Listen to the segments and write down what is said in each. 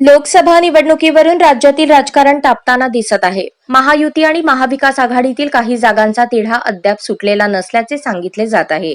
लोकसभा निवडणुकीवरून राज्यातील राजकारण तापताना दिसत आहे. महायुती आणि महाविकास आघाडीतील काही जागांचा तिढा अद्याप सुटलेला नसल्याचे सांगितले जात आहे.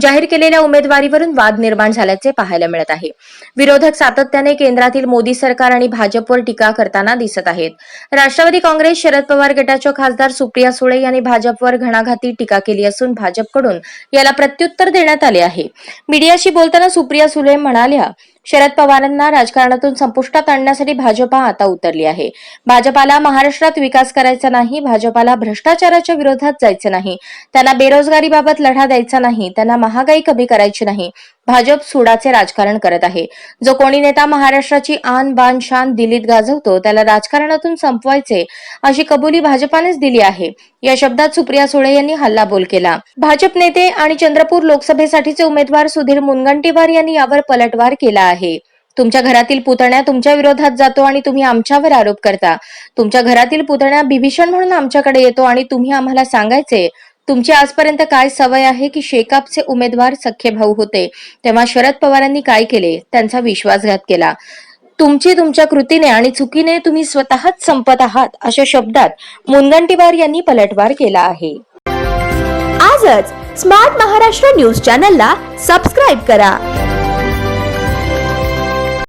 जाहीर केलेल्या उमेदवारीवरून वाद निर्माण झाल्याचे पाहायला मिळत आहे. विरोधक सातत्याने केंद्रातील मोदी सरकार आणि भाजपवर टीका करताना दिसत आहेत. राष्ट्रवादी काँग्रेस शरद पवार गटाच्या खासदार सुप्रिया सुळे यांनी भाजपवर घणाघाती टीका केली असून भाजपकडून याला प्रत्युत्तर देण्यात आले आहे. मीडियाशी बोलताना सुप्रिया सुळे म्हणाल्या शरद पवारांना राजकारणातून संपुष्टात आणण्यासाठी भाजपा आता उतरली आहे. भाजपाला महाराष्ट्रात विकास करायचा नाही भाजपाला भ्रष्टाचाराच्या विरोधात जायचं नाही त्यांना बेरोजगारीबाबत लढा द्यायचा नाही त्यांना महागाई कमी करायची नाही. भाजप सुडाचे राजकारण करत आहे. जो कोणी नेता महाराष्ट्राची आन बान शान दिल्लीत गाजवतो त्याला राजकारणातून संपवायचे अशी कबुली भाजपानेच दिली आहे. या शब्दात सुप्रिया सुळे यांनी हल्लाबोल केला. भाजप नेते आणि चंद्रपूर लोकसभेसाठीचे उमेदवार सुधीर मुनगंटीवार यांनी यावर पलटवार केला आहे. तुमच्या घरातील पुतण्या तुमच्या विरोधात जातो आणि तुम्ही आमच्यावर आरोप करता. तुमच्या घरातील पुतण्या बिभीषण म्हणून आमच्याकडे येतो आणि तुम्ही आम्हाला सांगायचे तुमची आजपर्यंत काय सवय आहे की शेकापचे उमेदवार सख्खे भाऊ होते? तेव्हा शरद पवारांनी काय केले? त्यांचा विश्वासघात केला. तुमची तुमच्या कृतीने आणि चुकीने तुम्ही स्वतःच संपत आहात अशा शब्दात मुनगंटीवार यांनी पलटवार केला आहे. आजच स्मार्ट महाराष्ट्र न्यूज चॅनलला सबस्क्राईब करा.